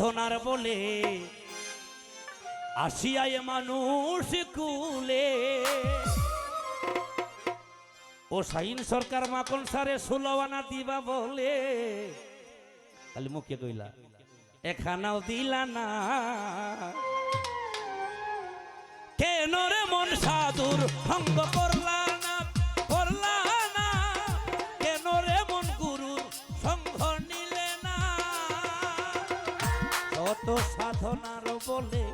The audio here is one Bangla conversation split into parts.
সাধনার বলে আসিয়ায় মানুষ কুলে। ও শাহিন সরকার মাখন সারে আনা দিবা বলে। খালি মুখে কইলা, এখানাও দিলা না। কেন রে মন সাধুর ভঙ্গ করলা কত সাধনার বলে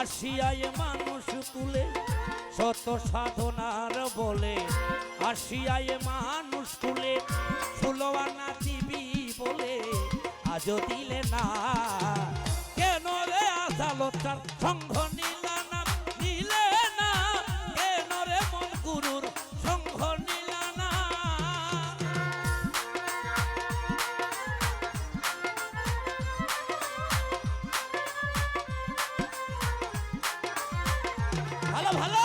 আসিয়ায় মানুষ তুলে, শত সাধনার বলে আসিয়ায় মানুষ তুলে ফুলওয়ানা দিবি বলে, আজও দিলে না। ভালো ভালো।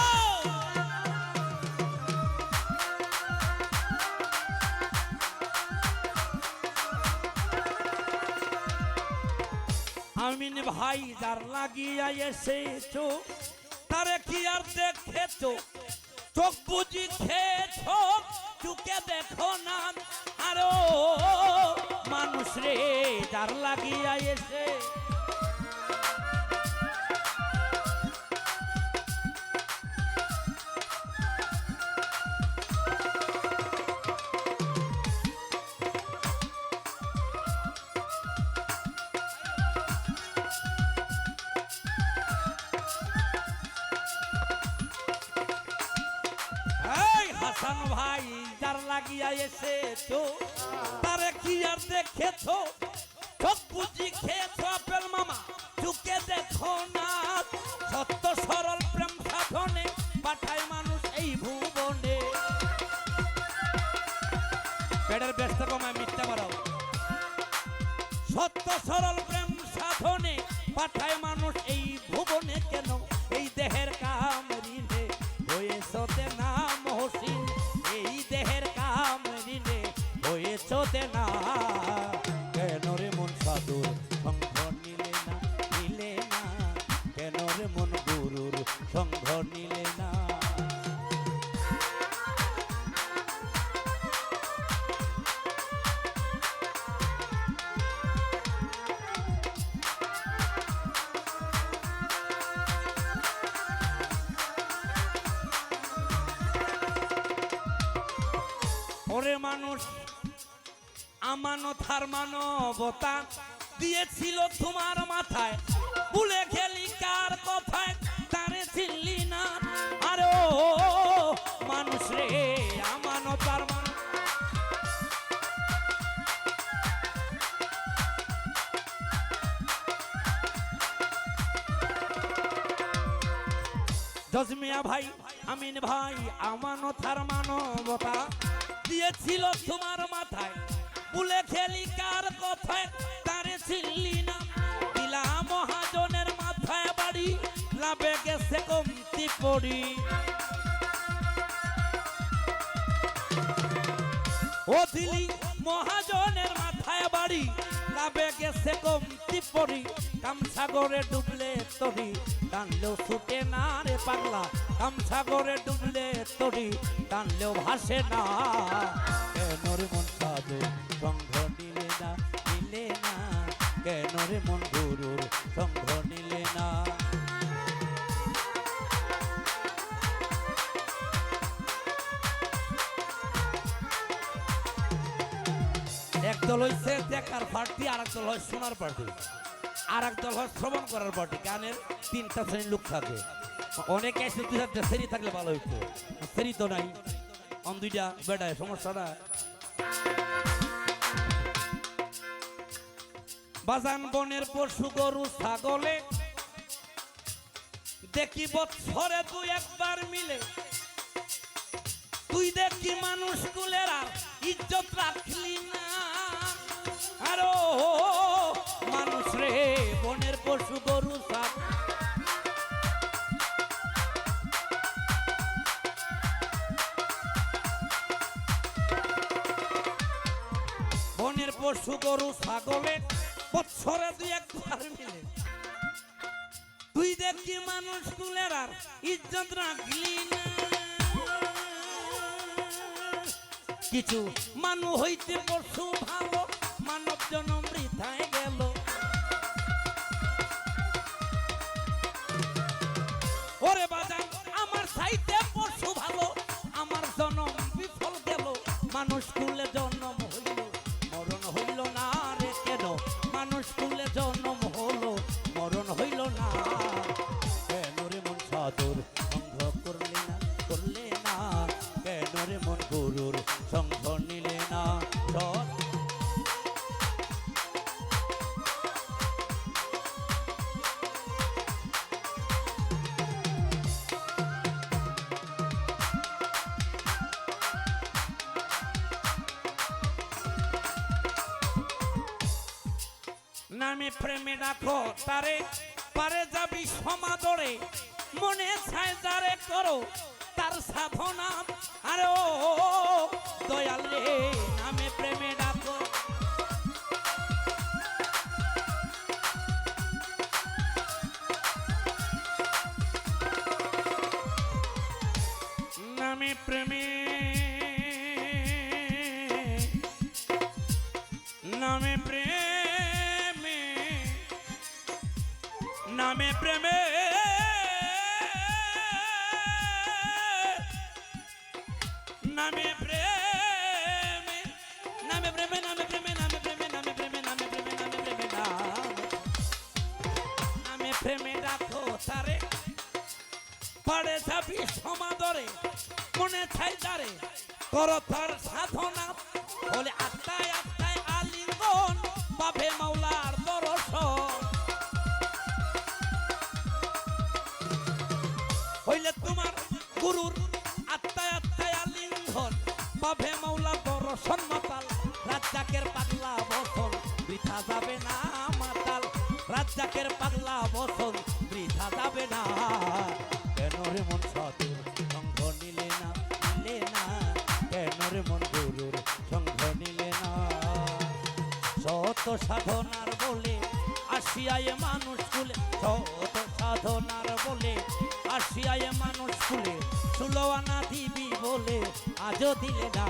আমিন ভাই, যার লাগিয়া এসেছ, তারে কি আর দেখেছ? চোখ বুঝি খেয়েছো চুকে দেখো না। আরও মানুষ রে, যার লাগিয়া এসে হাসান ভাই, যার লাগিয়া এসেছ, তারে কি আর দেখেছ? চোখ বুঝি খেয়েছো আপেল মামা, চুকে দেখো না। সত্য সরল প্রেম সাধনে পাঠায় মানুষ এই ভুবনে। পেটের ব্যস্ত কমায় মিথ্যা বাড়াও সত্য সরল প্রেম সাধনে পাঠায় মানুষ এই ওরে মানুষ, আমানত হার মানবতা দিয়েছিল তোমার মাথায়। ভুলে খেলি কার কথায়, তারে চিনলি না। আরে ও, মানুষ রে, আমানত আর মান জজমিয়া ভাই, আমিন ভাই, আমানত আর মানবতা দিয়েছিল তোমার মাথায়। ভুলে খেলি কার কথায় তারে চিনলি না। দিলা মহাজনের মাথায় বাড়ি, লাভে গেছে কমতি পড়ি। ও দিলি মহাজনের মাথায় বাড়ি, লাভে গেছে কমতি পড়ি। কামসাগরে ডুবলে তরি। টানলেও ছুটে না রে পাগলা। কামসাগরে ডুবলে তরি, টানলেও ভাসে না। কেন রে মন সাধু সঙ্গ নিলে না নিলে না? কেন রে মন গুরুর সঙ্গ নিলে না? একদল হইছে দেখার পার্টি আর দল হয় শোনার পার্টি। আর দল হয় শ্রবণ করার পার্টি গানের তিনটা শ্রেণির লোক থাকে। অনেকে এসে দুই চারটা শ্রেণি থাকলে ভালো হইতো। শ্রেণি তো নাই, অন দুইটা বেটায় সমস্যাটা বাজান বনের পশু গরু, ছাগলে দেখি বছরে দুই একবার মিলে। তুই দেখি মানুষ কুলের ইজ্জত রাখলি না। আরও পশু গরু সাপ। বনের পশু গরু দুই একবার কি মানুষ কুলের আর ইজ্জত রাখলি না। কিছু মানু হইতে পশু ভালো মানব জনম বৃথায় মানুষ কুলে জন্ম হইল, মরণ হইল না রে কেন? মানুষ কুলে জন্ম হলো, মরণ হইল না নামে প্রেমে রাখো, তারে পারে যাবি সমাদরে। মনে ছায় যারে করো, তার সাধনা। আরে ও, দয়ালে নামে প্রেমে প্রেমে। নামে প্রেমে নামে প্রেমে নামে প্রেমে নামে প্রেমে নামে প্রেমে নামে প্রেমে নামে প্রেমে নামে প্রেমে রাখো তারে। পাড়ে যাবি সমাদরে, মনে ছাই তারে। কর তার সাধনা, বলে আত্মায় আত্মায় আলিঙ্গন বাভে মাওলার হইলে তোমার গুরুর আত্মায় আত্মায় আলিঙ্গন। বাভে মাওলা দর্শন মাতাল রাজ্জাকের পাগলা বসন, বৃথা যাবে না মাতাল। রাজ্জাকের পাগলা বসন, বৃথা যাবে না। কেন রে মন সাধুর সঙ্গ নিলে না নিলে না? কেন রে মন গুরুর সঙ্গ নিলে না? শত সাধনার বলে আসিয়ায় মানুষ কুলে শত সাধনার বলে আসিয়ায় মানুষ কুলে সুলোয়ানা দিবি বলে আজও দিলে না।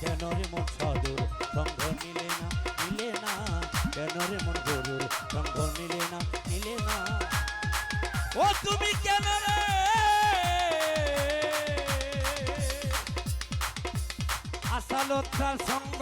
কেন রে মন সাধুর সঙ্গ নিলে না নিলে না? কেন রে মন গরুর সঙ্গ নিলে না নিলে না? ও তুমি কেন রে? আসালতার সঙ্গ